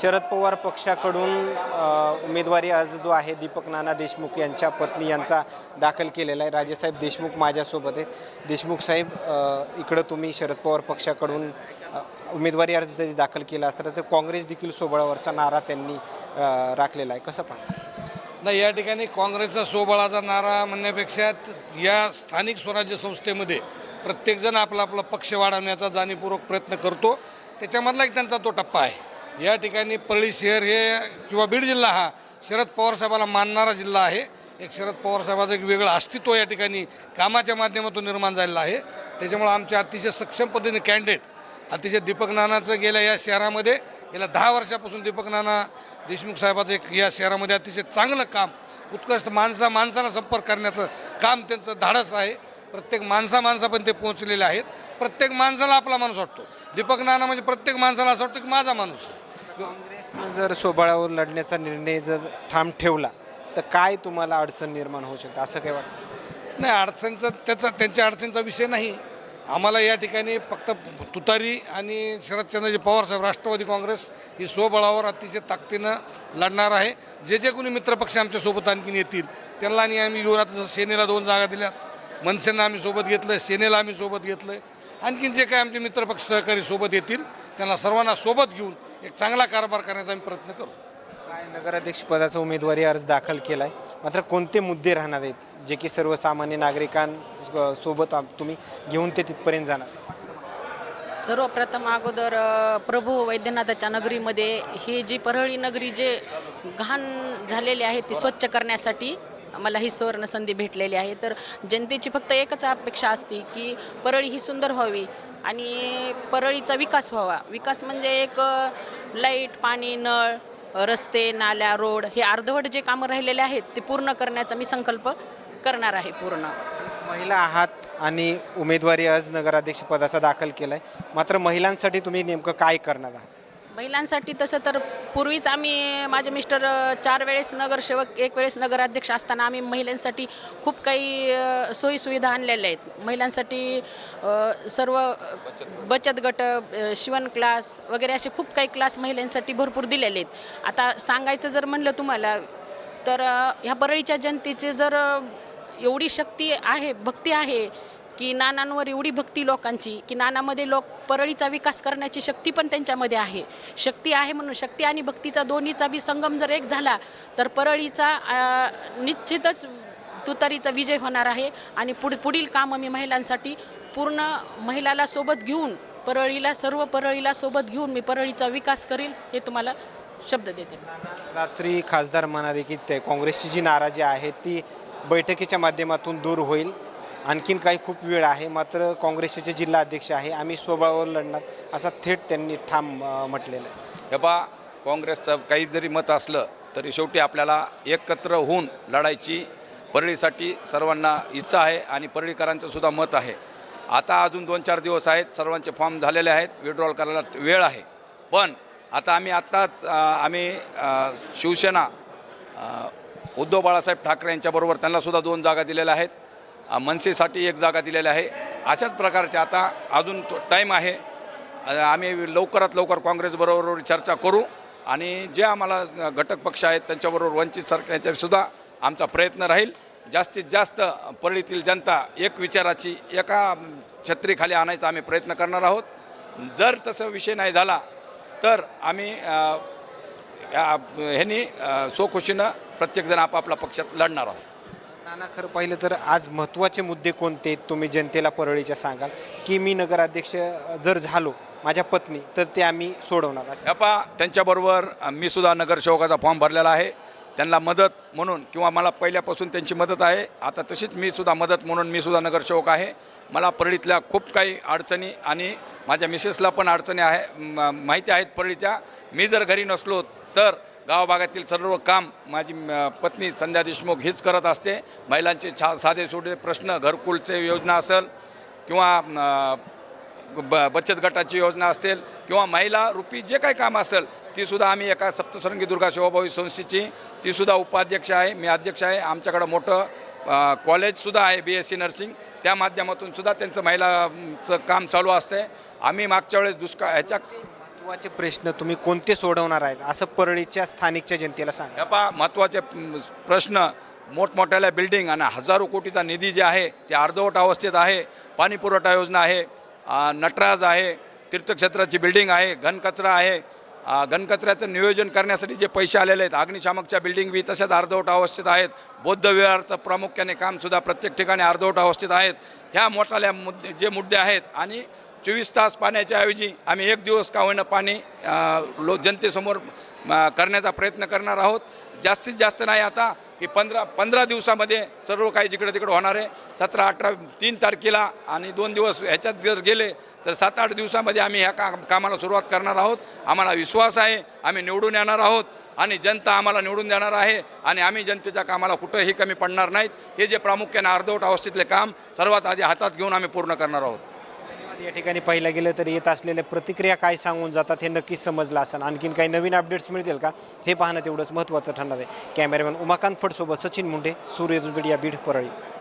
शरद पवार पक्षाकडून उमेदवारी अर्ज जो आहे दीपक नाना देशमुख यांच्या पत्नी यांचा दाखल केलेला आहे. राजेसाहेब देशमुख माझ्यासोबत आहेत. देशमुख साहेब इकडं तुम्ही शरद पवार पक्षाकडून उमेदवारी अर्ज जरी दाखल केला असता तर काँग्रेस देखील सोबळावरचा नारा त्यांनी राखलेला आहे. कसं पाहा नाही या ठिकाणी काँग्रेसचा सोबळाचा नारा म्हणण्यापेक्षा या स्थानिक स्वराज्य संस्थेमध्ये प्रत्येकजण आपला आपला पक्ष वाढवण्याचा जाणीवपूर्वक प्रयत्न करतो. त्याच्यामधला एक त्यांचा तो टप्पा आहे. या ठिकाणी परळी शहर हे किंवा बीड जिल्हा हा शरद पवार साहेबाला मानणारा जिल्हा आहे. एक शरद पवार साहेबाचं एक वेगळं अस्तित्व या ठिकाणी कामाच्या माध्यमातून निर्माण झालेलं आहे. त्याच्यामुळं आमच्या अतिशय सक्षम पद्धतीने कॅन्डिडेट अतिशय दीपक नानाचं गेल्या या शहरामध्ये गेल्या दहा वर्षापासून दीपक नाना देशमुख साहेबाचं एक या शहरामध्ये अतिशय चांगलं काम उत्कृष्ट माणसा माणसाला संपर्क करण्याचं काम त्यांचं धाडस आहे. प्रत्येक माणसा माणसापर्यंत ते पोहोचलेले आहेत. प्रत्येक माणसाला आपला माणूस वाटतो. दीपक नाना म्हणजे प्रत्येक माणसाला असं वाटतं की माझा माणूस आहे. काँग्रेसनं जर सोबळावर लढण्याचा निर्णय जर ठाम ठेवला तर काय तुम्हाला अडचण निर्माण होऊ शकते? असं काय वाटतं? नाही अडचणचा त्याचा त्यांच्या अडचणीचा विषय नाही. आम्हाला या ठिकाणी फक्त तुतारी आणि शरदचंद्रजी पवार साहेब राष्ट्रवादी काँग्रेस ही स्वबळावर अतिशय ताकदीनं लढणार आहे. जे जे कोणी मित्रपक्ष आमच्यासोबत आणखीन येतील त्यांना आणि आम्ही युवराज सेनेला दोन जागा दिल्यात. मनसेनं आम्ही सोबत घेतलं सेनेला आम्ही सोबत घेतलं आणखीन जे काही आमचे मित्रपक्ष सहकारी सोबत येतील त्यांना सर्वांना सोबत घेऊन एक चांगला कारभार करण्याचा आम्ही प्रयत्न करू. काय नगराध्यक्ष पदाचा उमेदवारी अर्ज दाखल केला आहे मात्र कोणते मुद्दे राहणार आहेत जे की सर्वसामान्य नागरिकांसोबत आप- तुम्ही घेऊन ते तिथपर्यंत जाणार? सर्वप्रथम अगोदर प्रभू वैद्यनाथाच्या नगरीमध्ये ही जी परळी नगरी जे घाण झालेली आहे ती स्वच्छ करण्यासाठी मला ही सुवर्ण संधी भेटलेली आहे. तर जनतेची फक्त एकच अपेक्षा असते की परळी ही सुंदर व्हावी आणि परळीचा विकास व्हावा. विकास म्हणजे एक लाइट पाणी नळ रस्ते नाल्या रोड हे अर्धवट जे कामं राहिलेले आहेत ते पूर्ण करण्याचा मी संकल्प करणार आहे पूर्ण. महिला आहात आणि उमेदवारी अर्ज नगराध्यक्षपदाचा दाखल केला आहे मात्र महिलांसाठी तुम्ही नेमकं काय करणार आहात? महिलांसाठी तसं तर पूर्वीच आम्ही माझे मिस्टर चार वेळेस नगरसेवक एक वेळेस नगराध्यक्ष असताना आम्ही महिलांसाठी खूप काही सोयीसुविधा आणलेल्या आहेत. महिलांसाठी सर्व बचत गट शिवण क्लास वगैरे असे खूप काही क्लास महिलांसाठी भरपूर दिलेले आहेत. आता सांगायचं जर म्हणलं तुम्हाला तर ह्या परळीच्या जनतेचे जर एवढी शक्ती आहे भक्ती आहे की नानांवर एवढी भक्ती लोकांची की नानामध्ये लोक परळीचा विकास करण्याची शक्ती पण त्यांच्यामध्ये आहे. शक्ती आहे म्हणून शक्ती आणि भक्तीचा दोन्हीचा बी संगम जर एक झाला तर परळीचा निश्चितच तुतारीचा विजय होणार आहे. आणि पुढ पुढील कामं मी महिलांसाठी पूर्ण महिलाला सोबत घेऊन परळीला सर्व परळीला सोबत घेऊन मी परळीचा विकास करील हे तुम्हाला शब्द देते. रात्री खासदार म्हणाले की ते काँग्रेसची जी नाराजी आहे ती बैठकीच्या माध्यमातून दूर होईल. आणखीन काही खूप वेळ आहे. मात्र काँग्रेसचे जे जिल्हा अध्यक्ष आहे. आम्ही स्वबळावर लढणार असा थेट त्यांनी ठाम म्हटलेलं आहे. हे बा काँग्रेसचं काही जरी मत असलं तरी शेवटी आपल्याला एकत्र होऊन लढायची परळीसाठी सर्वांना इच्छा आहे आणि परळीकरांचं सुद्धा मत आहे. आता अजून दोन चार दिवस आहेत. सर्वांचे फॉर्म झालेले आहेत. विड्रॉल करायला वेळ आहे. पण आता आम्ही आत्ताच आम्ही शिवसेना उद्धव बाळासाहेब ठाकरे यांच्याबरोबर त्यांनासुद्धा दोन जागा दिलेल्या आहेत. मनसेसाठी एक जागा दिलेली आहे. अशाच प्रकारचे आता अजून तो टाईम आहे. आम्ही लवकरात लवकर काँग्रेसबरोबर चर्चा करू आणि जे आम्हाला घटक पक्ष आहेत त्यांच्याबरोबर वंचित सरकारच्यासुद्धा आमचा प्रयत्न राहील. जास्तीत जास्त परळीतील जनता एक विचाराची एका छत्रीखाली आणायचा आम्ही प्रयत्न करणार आहोत. जर तसं विषय नाही झाला तर आम्ही या- ह्यांनी सोखुशीनं प्रत्येकजण आपापल्या पक्षात लढणार आहोत. नाना खरं पाहिलं तर आज महत्त्वाचे मुद्दे कोणते तुम्ही जनतेला परळीच्या सांगाल? की मी नगराध्यक्ष जर झालो माझ्या पत्नी तर ते आम्ही सोडवणार असं. त्यांच्याबरोबर मी सुद्धा नगरसेवकाचा फॉर्म भरलेला आहे. त्यांना मदत म्हणून किंवा मला पहिल्यापासून त्यांची मदत आहे आता तशीच मी सुद्धा मदत म्हणून मी सुद्धा नगरसेवक आहे. मला परळीतल्या खूप काही अडचणी आणि माझ्या मिसेसला पण अडचणी आहे म- माहिती आहेत परळीच्या. मी जर घरी नसलो तर गावभागातील सर्व काम माझी म- पत्नी संध्या देशमुख हीच करत असते. महिलांचे छा साधे सोडे प्रश्न घरकुलचे योजना असेल किंवा ब बचत गटाची योजना असेल किंवा महिला रुपी जे काही काम असेल तीसुद्धा आम्ही एका सप्तसरंगी दुर्गा सेवाभावी संस्थेची तीसुद्धा उपाध्यक्ष आहे मी अध्यक्ष आहे. आमच्याकडं मोठं कॉलेजसुद्धा आहे बी एस सी नर्सिंग त्या माध्यमातून सुद्धा त्यांचं महिलाचं काम चालू असते आम्ही मागच्या वेळेस दुष्काळ ह्याच्या महत्त्वाचे प्रश्न तुम्ही कोणते सोडवणार आहेत? असं परळीच्या स्थानिकच्या जनतेला सांगा. पहा महत्त्वाचे प्रश्न मोठमोठ्याल्या बिल्डिंग आणि हजारो कोटीचा निधी जे आहे ते अर्धवट अवस्थेत आहे. पाणी पुरवठा योजना आहे नटराज आहे तीर्थक्षेत्राची बिल्डिंग आहे घनकचरा आहे. घनकचऱ्याचं नियोजन करण्यासाठी जे पैसे आलेले आहेत अग्निशामकच्या बिल्डिंग बी तशाच अर्धवट अवस्थेत आहेत. बौद्ध विहारचं प्रामुख्याने कामसुद्धा प्रत्येक ठिकाणी अर्धवट अवस्थेत आहेत. ह्या मोठाल्या मुद्दे जे मुद्दे आहेत आणि चोवीस तास पाण्याच्या ऐवजी आम्ही एक दिवस का होईना पाणी लो जनतेसमोर करण्याचा प्रयत्न करणार आहोत. जास्तीत जास्त नाही आता की पंधरा पंधरा दिवसामध्ये सर्व काही जिकडे तिकडे होणार आहे. सतरा अठरा तीन तारखेला आणि दोन दिवस ह्याच्यात जर गेले तर सात आठ दिवसामध्ये आम्ही ह्या का कामाला सुरुवात करणार आहोत. आम्हाला विश्वास आहे आम्ही निवडून येणार आहोत आणि जनता आम्हाला निवडून देणार आहे आणि आम्ही जनतेच्या कामाला कुठंही कमी पडणार नाहीत. हे जे प्रामुख्याने अर्धवट अवस्थेतले काम सर्वात आधी हातात घेऊन आम्ही पूर्ण करणार आहोत. या ठिकाणी पाहिलं गेलं तर येत असलेल्या प्रतिक्रिया काय सांगून जातात हे नक्कीच समजलं असेल. आणखीन काही नवीन अपडेट्स मिळतील का? हे पाहणं तेवढंच महत्त्वाचं ठरणार आहे. कॅमेरामॅन उमाकांत फडसोबत सचिन मुंडे सूर्य या बीड परळी.